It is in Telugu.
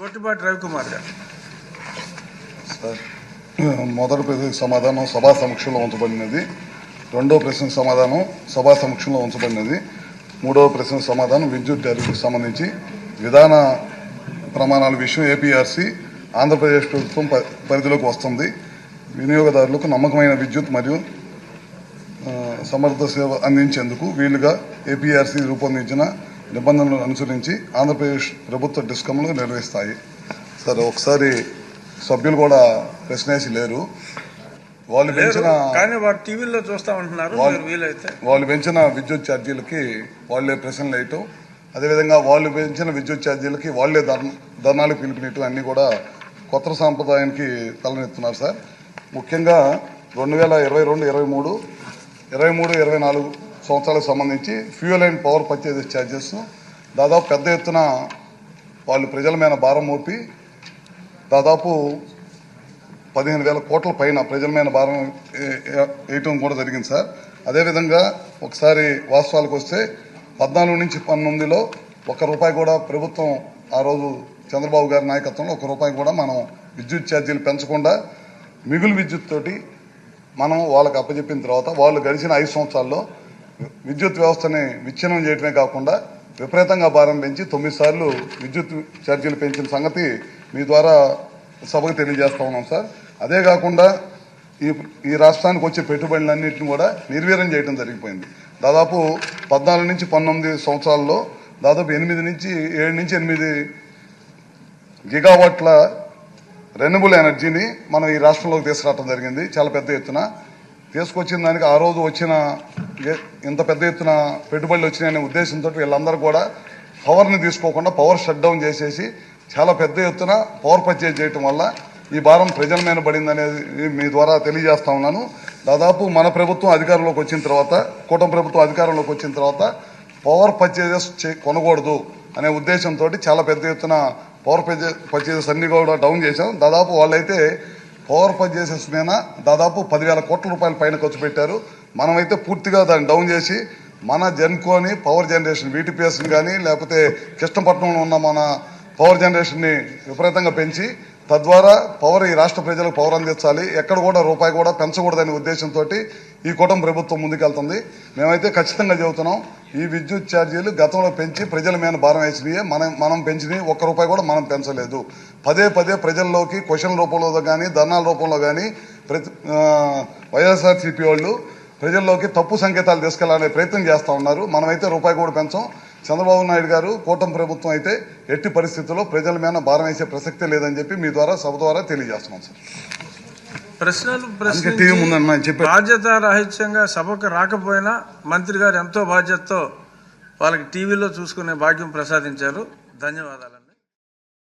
బొట్టుబాటి రవికుమార్ గారు. సార్ మొదటి ప్రశ్నకు సమాధానం సభా సమక్షంలో ఉంచబడినది. రెండో ప్రశ్నకు సమాధానం సభా సమక్షంలో ఉంచబడినది. మూడవ ప్రశ్నకు సమాధానం విద్యుత్ టారిఫ్కి సంబంధించి విధాన ప్రమాణాల విషయం ఏపీఆర్సీ ఆంధ్రప్రదేశ్ ప్రభుత్వం ప- పరిధిలోకి వస్తుంది. వినియోగదారులకు నమ్మకమైన విద్యుత్ మరియు సమర్థ సేవ అందించేందుకు వీలుగా ఏపీఆర్సీ రూపొందించిన నిబంధనలను అనుసరించి ఆంధ్రప్రదేశ్ ప్రభుత్వ డిస్కంలు నిర్వహిస్తాయి. సార్ ఒకసారి సభ్యులు కూడా ప్రశ్నేసి లేరు. వాళ్ళు పెంచిన కానీ వారు టీవీలో చూస్తా ఉంటున్నారు వాళ్ళు- మీరు వీలైతే. వాళ్ళు పెంచిన విద్యుత్ ఛార్జీలకి వాళ్ళే ప్రశ్నలు వేయటం. అదేవిధంగా వాళ్ళు పెంచిన విద్యుత్ ఛార్జీలకి వాళ్ళే ధర్న ధర్నాలు పిలుపునియటం అన్నీ కూడా కొత్త సాంప్రదాయానికి తలనెత్తున్నారు సార్. ముఖ్యంగా రెండు వేల ఇరవై రెండు ఇరవై మూడు ఇరవై మూడు ఇరవై నాలుగు సంవత్సరాలకు సంబంధించి fuel and power purchase charges దాదాపు పెద్ద ఎత్తున వాళ్ళు ప్రజల మీద భారం మోపి దాదాపు పదిహేను వేల కోట్ల పైన ప్రజల మీద భారం వేయటం కూడా జరిగింది సార్. అదేవిధంగా ఒకసారి వాస్తవాలకు వస్తే పద్నాలుగు నుంచి పంతొమ్మిదిలో ఒక్క రూపాయి కూడా ప్రభుత్వం ఆ రోజు చంద్రబాబు గారి నాయకత్వంలో ఒక రూపాయి కూడా మనం విద్యుత్ ఛార్జీలు పెంచకుండా మిగులు విద్యుత్ తోటి మనం వాళ్ళకి అప్పచెప్పిన తర్వాత వాళ్ళు గడిచిన ఐదు సంవత్సరాల్లో విద్యుత్ వ్యవస్థని విచ్ఛిన్నం చేయడమే కాకుండా విపరీతంగా భారం పెంచి తొమ్మిది సార్లు విద్యుత్ ఛార్జీలు పెంచిన సంగతి మీ ద్వారా సభకు తెలియజేస్తా ఉన్నాం సార్. అదే కాకుండా ఈ ఈ రాష్ట్రానికి వచ్చే పెట్టుబడులన్నింటిని కూడా నిర్వీర్యం చేయడం జరిగిపోయింది. దాదాపు పద్నాలుగు నుంచి పంతొమ్మిది సంవత్సరాల్లో దాదాపు ఎనిమిది నుంచి ఏడు నుంచి ఎనిమిది గిగావాట్ల రెన్యూబుల్ ఎనర్జీని మనం ఈ రాష్ట్రంలోకి తీసుకురావడం జరిగింది. చాలా పెద్ద ఎత్తున. తీసుకొచ్చిన దానికి ఆ రోజు వచ్చిన ఇంత పెద్ద ఎత్తున పెట్టుబడులు వచ్చినాయనే ఉద్దేశంతో వీళ్ళందరూ కూడా పవర్ని తీసుకోకుండా పవర్ షట్ డౌన్ చేసేసి చాలా పెద్ద ఎత్తున పవర్ పర్చేజ్ చేయటం వల్ల ఈ భారం ప్రజల మీద పడింది అనేది మీ ద్వారా తెలియజేస్తా ఉన్నాను. దాదాపు మన ప్రభుత్వం అధికారంలోకి వచ్చిన తర్వాత కూటమి ప్రభుత్వం అధికారంలోకి వచ్చిన తర్వాత పవర్ పర్చేజెస్ చే- కొనకూడదు అనే ఉద్దేశంతో చాలా పెద్ద ఎత్తున పవర్ పర్చేజెస్ అన్ని కూడా డౌన్ చేశాం. దాదాపు వాళ్ళైతే పవర్ పర్చేసెస్ మీద దాదాపు పదివేల కోట్ల రూపాయల పైన ఖర్చు పెట్టారు. మనమైతే పూర్తిగా దాన్ని డౌన్ చేసి మన జెన్కోని పవర్ జనరేషన్ వీటీపీఎస్ని కానీ లేకపోతే కృష్ణపట్నంలో ఉన్న మన పవర్ జనరేషన్ని విపరీతంగా పెంచి తద్వారా పవర్ ఈ రాష్ట్ర ప్రజలకు పవర్ అందించాలి. ఎక్కడ కూడా రూపాయి కూడా పెంచకూడదనే ఉద్దేశంతో ఈ కూటమి ప్రభుత్వం ముందుకెళ్తుంది. మేమైతే ఖచ్చితంగా చెబుతున్నాం ఈ విద్యుత్ ఛార్జీలు గతంలో పెంచి ప్రజల మీద భారం వేసినవి మనం మనం పెంచినవి ఒక్క రూపాయి కూడా మనం పెంచలేదు. పదే పదే ప్రజల్లోకి క్వశ్చన్ రూపంలో కానీ ధర్నాల రూపంలో కానీ ప్రతి వైఎస్ఆర్సీపీ వాళ్ళు ప్రజల్లోకి తప్పు సంకేతాలు తీసుకెళ్ళాలనే ప్రయత్నం చేస్తూ ఉన్నారు. మనమైతే రూపాయి కూడా పెంచాం. చంద్రబాబు నాయుడు గారు కూటమి ప్రభుత్వం అయితే ఎట్టి పరిస్థితుల్లో ప్రజల మీద భారం వేసే ప్రసక్తే లేదని చెప్పి మీ ద్వారా సభ ద్వారా తెలియజేస్తున్నాం సార్. ప్రశ్నలు బాధ్యత రహిత్యంగా సభకు రాకపోయినా మంత్రి గారు ఎంతో బాధ్యతతో వాళ్ళకి టీవీలో చూసుకునే భాగ్యం ప్రసాదించారు. ధన్యవాదాలండి.